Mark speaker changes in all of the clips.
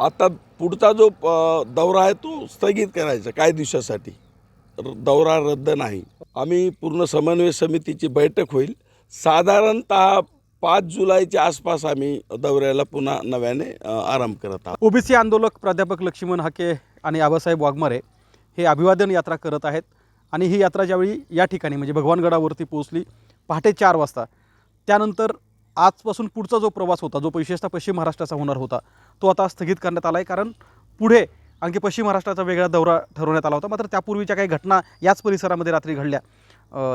Speaker 1: आता पुढचा जो दौरा आहे तो स्थगित करायचा काही दिवसासाठी. र- दौरा रद्द नाही. आम्ही पूर्ण समन्वय समितीची बैठक होईल. साधारणतः पाच जुलैच्या आसपास आम्ही दौऱ्याला पुन्हा नव्याने आराम करत आहोत.
Speaker 2: ओबीसी आंदोलक प्राध्यापक लक्ष्मण हाके आणि आबासाहेब वाघमारे हे अभिवादन यात्रा करत आहेत. आणि ही यात्रा ज्यावेळी या ठिकाणी म्हणजे भगवानगडावरती पोहोचली पहाटे चार वाजता. त्यानंतर आजपासून पुढचा जो प्रवास होता जो विशेषतः पश्चिम महाराष्ट्राचा होणार होता तो आता स्थगित करण्यात आला आहे कारण पुढे आणखी पश्चिम महाराष्ट्राचा वेगळा दौरा ठरवण्यात आला होता. मात्र त्यापूर्वीच्या काही घटना याच परिसरामध्ये रात्री घडल्या.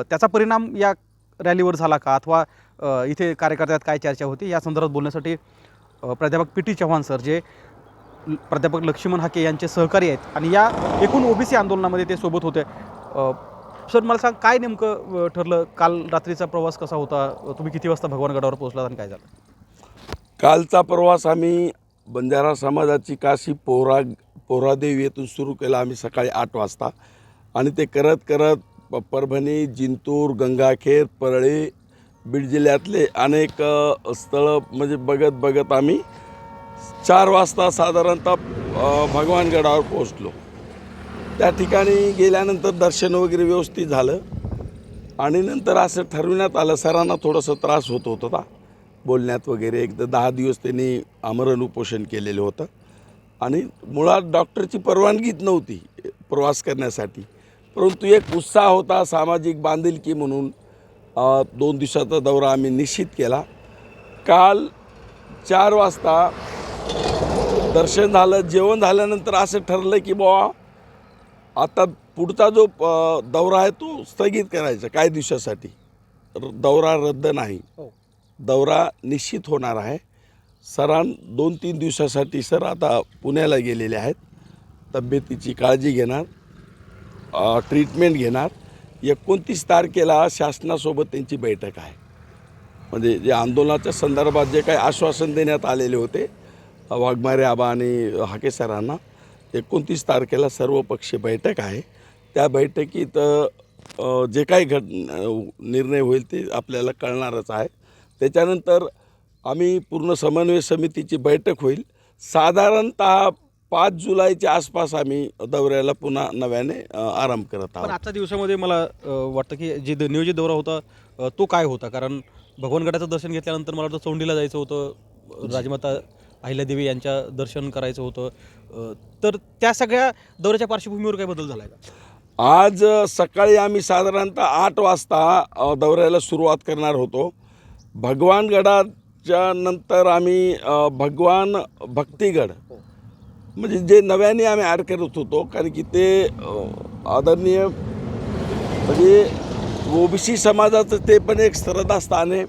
Speaker 2: त्याचा परिणाम या रॅलीवर झाला का? अथवा इथे कार्यकर्त्यात काय चर्चा होती? या संदर्भात बोलण्यासाठी प्राध्यापक पी टी चव्हाण सर जे प्राध्यापक लक्ष्मण हाके यांचे सहकारी आहेत. आणि या एकूण ओबीसी आंदोलनामध्ये ते सोबत होते. सर मला सांग काय नेमकं ठरलं? काल रात्रीचा प्रवास कसा होता? तुम्ही किती वाजता भगवानगडावर पोहोचलात आणि काय झालं?
Speaker 1: कालचा प्रवास आम्ही बंजारा समाजाची काशी पोहरा पोहरादेव येथून सुरू केला आम्ही सकाळी आठ वाजता. आणि ते करत करत प- परभणी जिंतूर गंगाखेर परळी बीड जिल्ह्यातले अनेक स्थळं म्हणजे बघत बघत आम्ही चार वाजता साधारणतः भगवानगडावर पोहोचलो. त्या ठिकाणी गेल्यानंतर दर्शन वगैरे व्यवस्थित झालं. आणि नंतर असं ठरविण्यात आलं सरांना थोडंसं त्रास होत होता बोलण्यात वगैरे एकदा दहा दिवस त्यांनी आमरण उपोषण केलेलं होतं. आणि मुळात डॉक्टरची परवानगीच नव्हती प्रवास करण्यासाठी. परंतु एक उत्साह होता सामाजिक बांधिलकी म्हणून दोन दिवसाचा दौरा आम्ही निश्चित केला. काल चार वाजता दर्शन झालं जेवण झाल्यानंतर असं ठरलं की बुवा आता पुढचा जो दौरा आहे तो स्थगित करायचा काही दिवसासाठी. दौरा रद्द नाही.
Speaker 2: हो.
Speaker 1: दौरा निश्चित होणार आहे. सरां दोन तीन दिवसासाठी सर आता पुण्याला गेलेले आहेत. तब्येतीची काळजी घेणार. ट्रीटमेंट घेणार. एकोणतीस तारखेला शासनासोबत त्यांची बैठक आहे. म्हणजे जे आंदोलनाच्या संदर्भात जे काही आश्वासन देण्यात आलेले होते वाघमारे आबा आणि हाके सरांना एकोणतीस तारखेला सर्वपक्षीय बैठक आहे. त्या बैठकीत जे काही घट निर्णय होईल ते आपल्याला कळणारच आहे. त्याच्यानंतर आम्ही पूर्ण समन्वय समितीची बैठक होईल. साधारणतः पाच जुलैच्या आसपास आम्ही दौऱ्याला पुन्हा नव्याने आराम करत आहोत.
Speaker 2: आजच्या दिवसामध्ये मला वाटतं की जे नियोजित दौरा होता तो काय होता? कारण भगवानगडाचं दर्शन घेतल्यानंतर मला वाटतं चौंडीला जायचं होतं. राजमाता अहिल्यादेवी यांच्या दर्शन करायचं होतं. तर त्या सगळ्या दौऱ्याच्या पार्श्वभूमीवर काय बदल झाला आहे
Speaker 1: आज सकाळी आम्ही साधारणतः आठ वाजता दौऱ्याला सुरुवात करणार होतो. भगवानगडाच्या नंतर आम्ही भगवान भक्तिगड म्हणजे जे नव्याने आम्ही ॲड करत होतो कारण की ते आदरणीय म्हणजे ओबीसी समाजाचं ते पण एक श्रद्धास्थान आहे.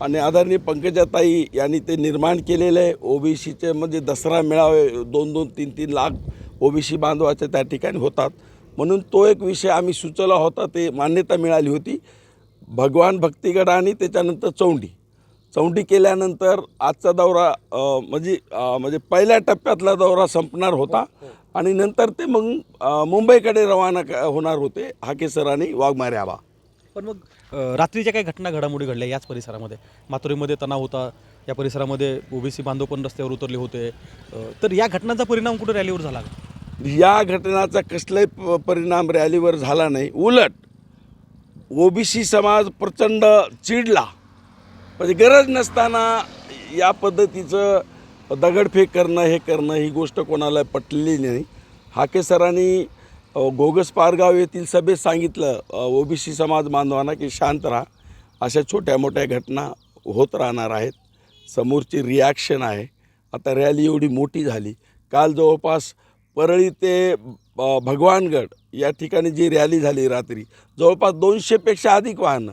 Speaker 1: आणि आदरणीय पंकजाताई यांनी ते निर्माण केलेलं आहे. ओबीसीचे म्हणजे दसरा मेळावे दोन दोन तीन तीन लाख ओबीसी बांधवाचे त्या ठिकाणी होतात. म्हणून तो एक विषय आम्ही सुचवला होता ते मान्यता मिळाली होती. भगवान भक्तिगड आणि त्याच्यानंतर चौंडी. चौंडी केल्यानंतर आजचा दौरा म्हणजे म्हणजे पहिल्या टप्प्यातला दौरा संपणार होता. आणि नंतर ते मग मुंबईकडे रवाना क- होणार होते. हाके सर आणि वाघमारे आबा.
Speaker 2: पण मग रात्रीच्या काही घटना घडामोडी घडल्या याच परिसरामध्ये. माथुरीमध्ये तणाव होता या परिसरामध्ये ओबीसी बांधव पण रस्त्यावर उतरले होते. तर या घटनांचा परिणाम कुठे रॅलीवर झाला?
Speaker 1: या घटनाचा कसलाही प- परिणाम रॅलीवर झाला नाही. उलट ओबीसी समाज प्रचंड चिडला. म्हणजे गरज नसताना या पद्धतीचं दगडफेक करणं हे करणं ही गोष्ट कोणाला पटलेली नाही. हाके सरांनी गोगस पारगाव येथील सभेत सांगितलं ओबीसी समाज बांधवांना की शांत राहा. अशा छोट्या मोठ्या घटना होत राहणार आहेत. समोरची रिॲक्शन आहे. आता रॅली एवढी मोठी झाली. काल जवळपास परळी ते भगवानगड या ठिकाणी जी रॅली झाली रात्री जवळपास दोनशेपेक्षा अधिक वाहनं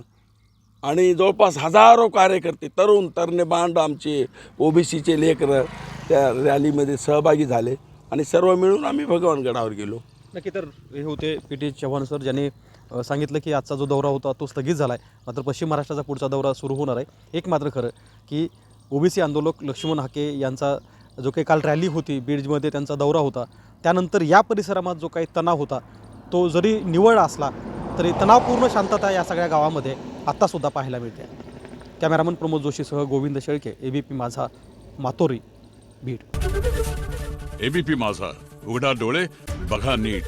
Speaker 1: आणि जवळपास हजारो कार्यकर्ते तरुण तरणे बांड आमचे ओबीसीचे लेकरं त्या रॅलीमध्ये सहभागी झाले आणि सर्व मिळून आम्ही भगवानगडावर गेलो.
Speaker 2: नक्की तर हे होते पी टी चव्हाण सर ज्यांनी सांगितलं की आजचा जो दौरा होता तो स्थगित झाला आहे मात्र पश्चिम महाराष्ट्राचा पुढचा दौरा सुरू होणार आहे. एक मात्र खरं की ओबीसी आंदोलक लक्ष्मण हाके यांचा जो काही काल रॅली होती बीडमध्ये त्यांचा दौरा होता. त्यानंतर या परिसरात जो काही तणाव होता तो जरी निवळ असला तरी तणावपूर्ण शांतता या सगळ्या गावामध्ये आत्तासुद्धा पाहायला मिळते. Cameraman Pramod जोशीसह Govind Shelke A B P Majha Matori Beed.
Speaker 3: ABP माझा उघडा डोळे बघा नीट.